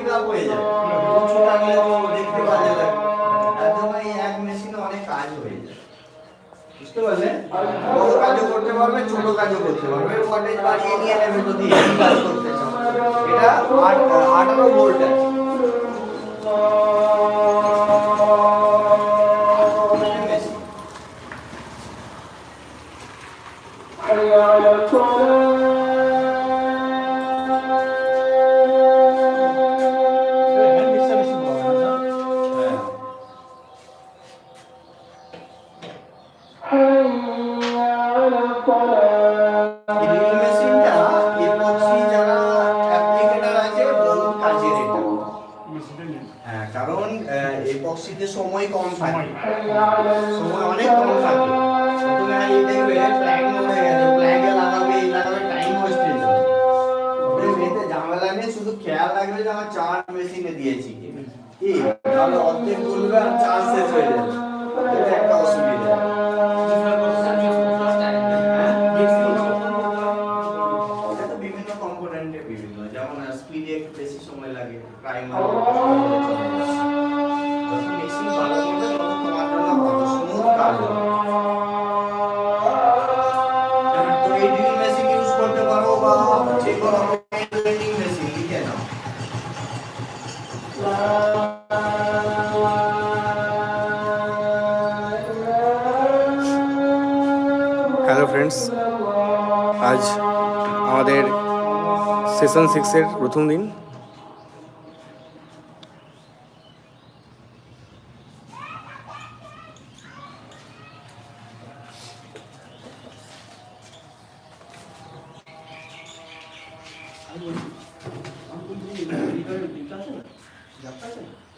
Speed হয়ে যায় কিছু থাকলে তো দেখতে কাজে লাগে তার জন্য এই এক মেশিনে অনেক কাজ হয়ে যায়। বুঝতে পারলে বড় কাজও করতে পারবে ছোট কাজও করতে পারবে। ওয়াটেজ বাড়িয়ে নিয়ে নেবে যদি কাজ করতে চাও। এটা আঠারো ভোল্ট আছে। কারণ এপক্সিতে সময় সময় কম থাকে টাইম ওয়েস্ট হয়ে যাবে। শুধু খেয়াল রাখবে যে আমার চার্জ মেশিনে দিয়েছি কি চার্জ এটা একটা অসুবিধা। আজ আমাদের সেশন সিক্সের প্রথম দিন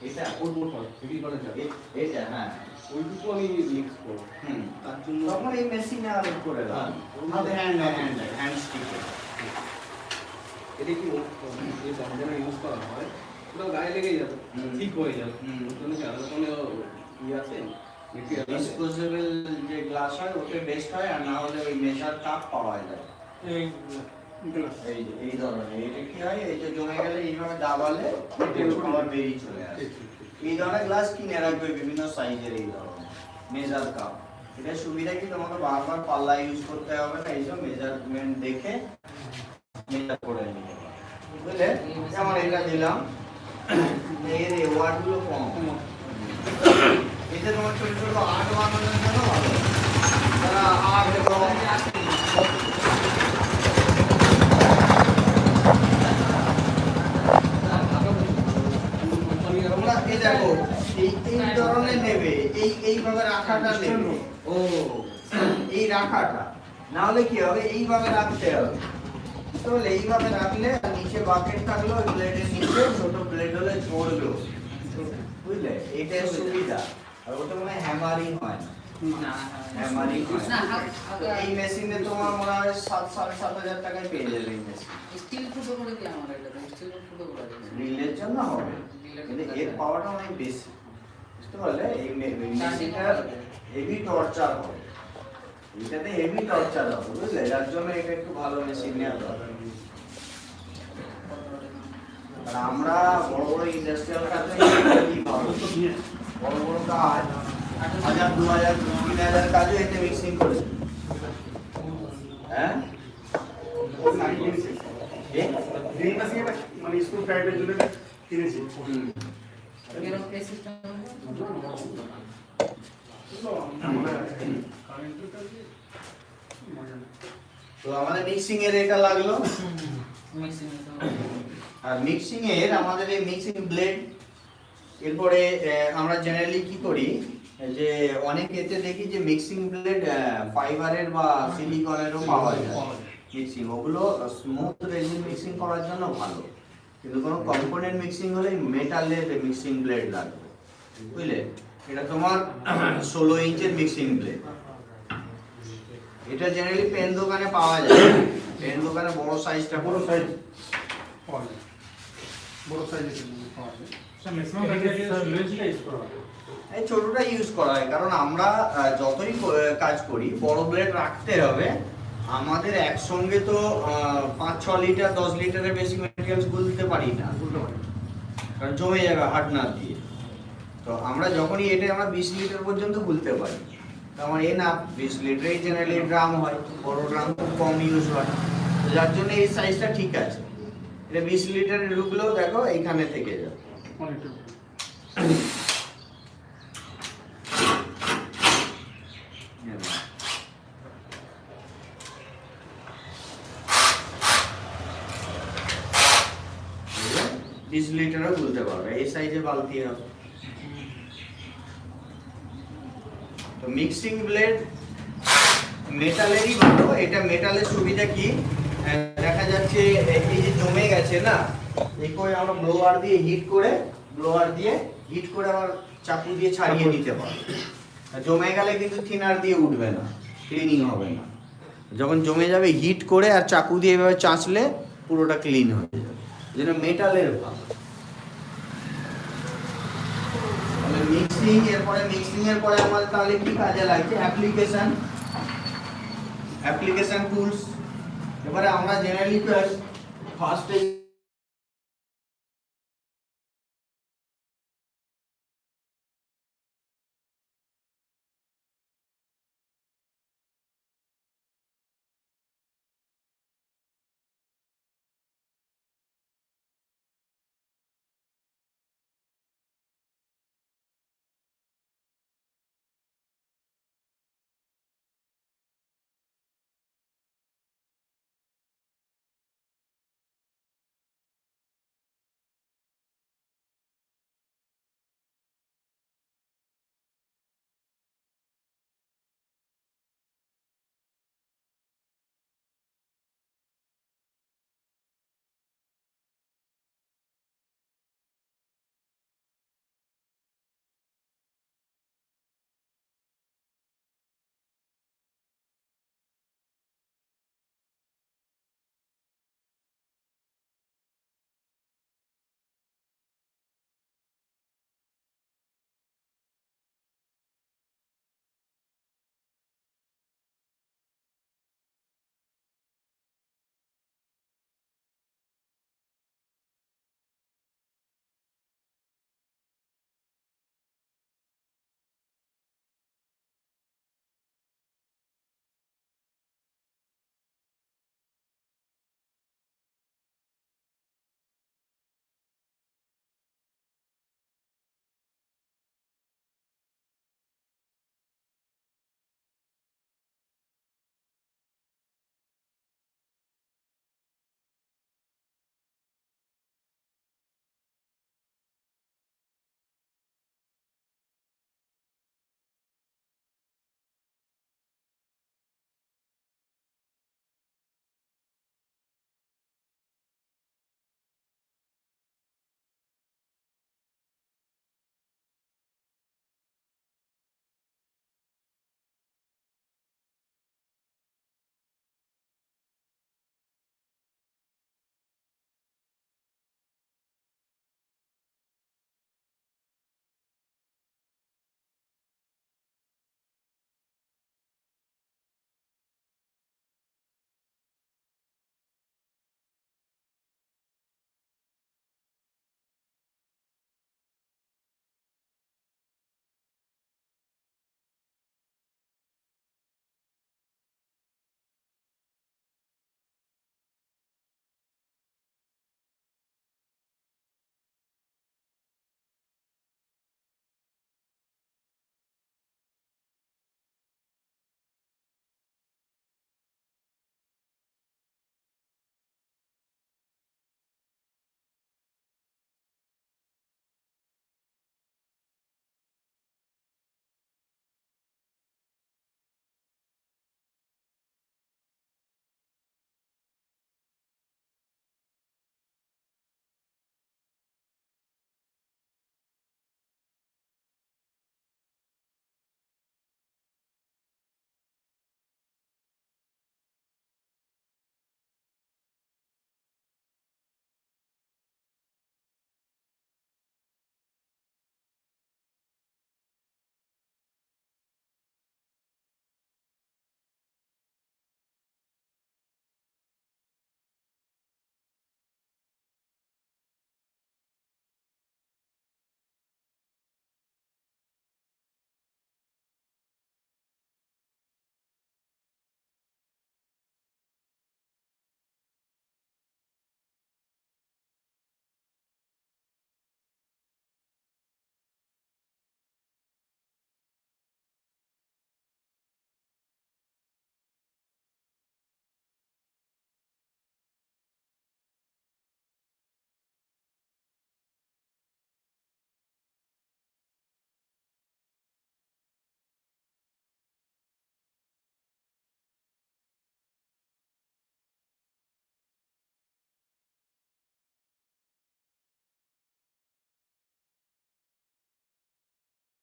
এটা এ- এটা হ্যাঁ। ওইটুকু আমি মিক্স করব। হুম। তার জন্য তখন এই মেশিনে আর করে দাও। হ্যান্ড হ্যান্ড হ্যান্ড স্টিকে এটা কি যে বন্ধনা ইউজ করা হয়। ওটা গায়ে লেগে যাবে ঠিক হয়ে যাবে। হুম। কি আলাদা কোনো ইয়ে আছে? ডিসপোজেবল যে গ্লাস হয় ওতে বেস্ট হয় আর না হলে ওই মেশার কাপ পাওয়া যায় এই এই ধরনের এটা কি হয়? এই জমে গেলে এইভাবে দাবালে এটা বেরিয়ে চলে আসে। এই ধরনের গ্লাস কিনে রাখবে বিভিন্ন সাইজের এই ধরনের মেজার কাপ এটা সুবিধা কি? তোমাকে বারবার পাল্লা ইউজ করতে হবে না এইসব মেজারমেন্ট দেখে মেজার করে নিতে পারবে বুঝলে? যেমন এটা দিলাম। এর ওয়ার্ডগুলো কম। এতে তোমার ছোট ছোট আর্ট বানানোর জন্য ভালো। যারা আর্ট এবং তোমরা এই দেখো এই এই ধরনের নেবে এই এইভাবে রাখাটা নেবে। ও এই রাখাটা। না হলে কি হবে? এইভাবে রাখতে হবে। তাহলে এইভাবে রাখলে নিচে বাকেট থাকল ওই ব্লেডের নিচে ছোট ব্লেড হলে ঝরবেও বুঝলে? এটা সুবিধা। আর ওটা মনে হ্যামারিং হয় না। এই মেশিনে তোমার মনে হয় সাত সাড়ে সাত হাজার টাকায় পেয়ে যাবে এই মেশিন। স্টিল ফুটো করে দিই আমার এটা? স্টিল ফুটো করে রিলের জন্য হবে। কিন্তু এর পাওয়ারটা অনেক বেশি বুঝতে পারলে এই মে- এই মেশিনটার হেভি টর্চার হবে এটাতে হেভি টর্চার হবে বুঝলে যার জন্য এটা একটু ভালো মেশিন নেওয়া দরকার আর আমরা বড় বড় ইন্ডাস্ট্রিয়াল কাজে কি ভালো বড় বড় কাজ হাজার দু হাজার তিন হাজার কাজও এতে মিক্সিং করে দিই। হ্যাঁ এ? মানে স্কুল টাইপের জন্য কিনেছি। তো আমাদের মিক্সিং এর এটা লাগল। আর মিক্সিং এর আমাদের এই মিক্সিং ব্লেড এরপরে আমরা জেনারেলি কি করি যে অনেক এতে দেখি যে মিক্সিং ব্লেড ফাইবারের বা সিলিকনেরও পাওয়া যায়। মিক্সিং ওগুলো স্মুথ রেজিন মিক্সিং করার জন্য ভালো। কিন্তু কোনো কম্পোনেন্ট মিক্সিং হলে মেটালের মিক্সিং ব্লেড লাগবে। বুঝলে? এটা তোমার ষোলো ইঞ্চের মিক্সিং ব্লেড এটা জেনারেলি পেন দোকানে পাওয়া যায়। পেন দোকানে বড় সাইজটা বড় সাইজ পাওয়া যায়। বড় সাইজের পাওয়া যায়। এই ছোটটা ইউজ করা হয় কারণ আমরা যতই কাজ করি বড় ব্লেড রাখতে হবে। আমাদের একসঙ্গে তো পাঁচ, ছ লিটার, দশ লিটারের বেশি মেটেরিয়ালস গুলতে পারি না কারণ জমে যাবে হাট না দিয়ে। তো আমরা যখনই এটা আমরা বিশ লিটার পর্যন্ত খুলতে পারি। তো আমার এ না, বিশ লিটারই জেনারেলি ড্রাম হয়, বড় ড্রাম খুব কম ইউজ হয়। তো যার জন্য এই সাইজটা ঠিক আছে। এটা বিশ লিটারের ঢুকলেও দেখো এইখানে থেকে যাবে। বিশ লিটারও খুলতে পারবে এই সাইজে বালতি হবে তো মিক্সিং ব্লেড মেটালেরই ভালো এটা মেটালের সুবিধা কি? দেখা যাচ্ছে এই যে জমে গেছে না এই করে আমরা ব্লোয়ার দিয়ে হিট করে ব্লোয়ার দিয়ে হিট করে আবার চাকু দিয়ে ছাড়িয়ে নিতে পারব। জমে গেলে কিন্তু থিনার দিয়ে উঠবে না ক্লিনিং হবে না। যখন জমে যাবে হিট করে আর চাকু দিয়ে এভাবে চাঁচলে পুরোটা ক্লিন হয়ে যাবে। জন্য মেটালের তাহলে মিক্সিং এরপরে মিক্সিং এর পরে আমার তাহলে কি কাজে লাগছে? অ্যাপ্লিকেশন অ্যাপ্লিকেশন টুলস এবারে আমরা জেনারেলি ফার্স্টে